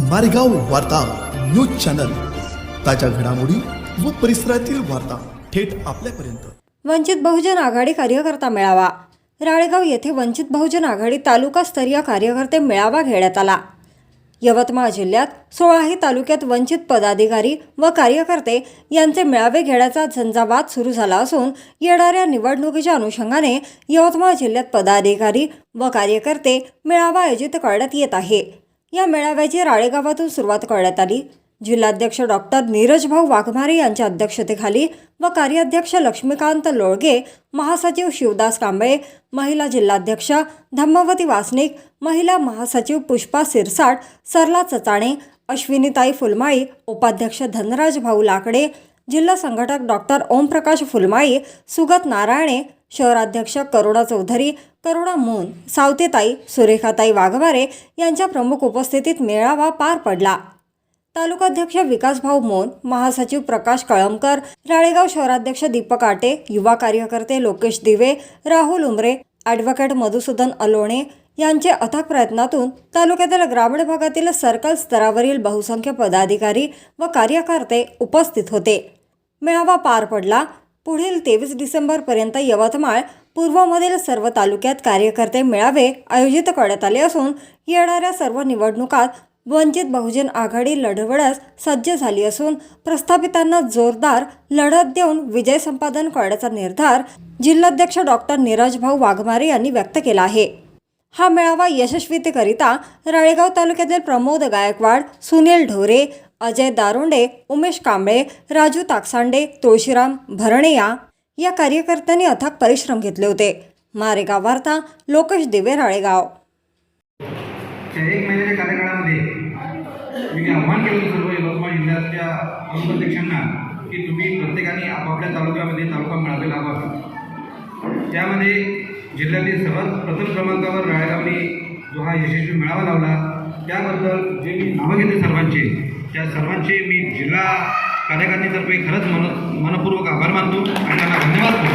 मारेगाव वार्ता news channel. ताज्या घडामोडी व परिसरातील वार्ता थेट आपल्यापर्यंत. वंचित बहुजन आघाडी कार्यकर्ता मेळावा. राळेगाव येथे वंचित बहुजन आघाडी तालुकास्तरीय कार्यकर्ते मेळावा घेण्यात आला. यवतमाळ जिल्ह्यात सोळाही तालुक्यात वंचित पदाधिकारी व कार्यकर्ते यांचे मेळावे घेण्याचा झंझावात सुरू झाला असून येणाऱ्या निवडणुकीच्या अनुषंगाने यवतमाळ जिल्ह्यात पदाधिकारी व कार्यकर्ते मेळावा आयोजित करण्यात येत आहे. या मेळाव्याची राळेगावातून सुरुवात करण्यात आली. जिल्हाध्यक्ष डॉक्टर नीरजभाऊ वाघमारे यांच्या अध्यक्षतेखाली व कार्याध्यक्ष लक्ष्मीकांत लोळगे महासचिव शिवदास कांबळे महिला जिल्हाध्यक्ष धम्मवती वासनिक महिला महासचिव पुष्पा सिरसाट सरला चचाणे अश्विनीताई फुलमाळी उपाध्यक्ष धनराज भाऊ लाकडे जिल्हा संघटक डॉक्टर ओमप्रकाश फुलमाळी सुगत नारायणे शहराध्यक्ष करुणा चौधरी करुणा मोन सावतेताई सुरेखाताई वाघमारे यांच्या प्रमुख उपस्थितीत मेळावा पार पडला. तालुकाध्यक्ष विकासभाऊ मोन महासचिव प्रकाश कळमकर राळेगाव शहराध्यक्ष दीपक आटे युवा कार्यकर्ते लोकेश दिवे राहुल उमरे ॲडव्होकेट मधुसूदन अलोणे यांचे अथक प्रयत्नातून तालुक्यातील ग्रामीण भागातील सर्कल स्तरावरील बहुसंख्य पदाधिकारी व कार्यकर्ते उपस्थित होते. मेळावा पार पडला. पुढील तेवीस डिसेंबरपर्यंत यवतमाळ पूर्वमधील सर्व तालुक्यात कार्यकर्ते मेळावे आयोजित करण्यात आले असून येणाऱ्या सर्व निवडणुकात वंचित बहुजन आघाडी लढवण्यास सज्ज झाली असून प्रस्थापितांना जोरदार लढत देऊन विजय संपादन करण्याचा निर्धार जिल्हाध्यक्ष डॉक्टर नीरजभाऊ वाघमारे यांनी व्यक्त केला आहे. हा मेळावा यशस्वीतेकरिता राळेगाव तालुक्यातील प्रमोद गायकवाड सुनील ढोरे अजय दारोंडे उमेश कांबळे राजू ताकसांडे तुळशीराम भरणेया या कार्यकर्त्यांनी अथक परिश्रम घेतले होते. मारेगाव वार्ता लोकेश दिवे राळेगाव. एक महिन्याच्या कार्यकाळामध्ये मी आव्हान केलं सर्व यवतमाळ जिल्ह्यातल्या प्रमुखाध्यक्षांना की तुम्ही प्रत्येकाने आपापल्या तालुक्यामध्ये तालुका मेळावे लावा. त्यामध्ये जिल्ह्यातील सर्वात प्रथम क्रमांकावर राळेगावने जो हा यशस्वी मेळावा लावला त्याबद्दल जे मी नावं घेते सर्वांचे त्या सर्वांचे मी जिल्हा कार्यकारिणीतर्फे खरंच मन मनपूर्वक आभार मानतो आणि त्यांना धन्यवाद.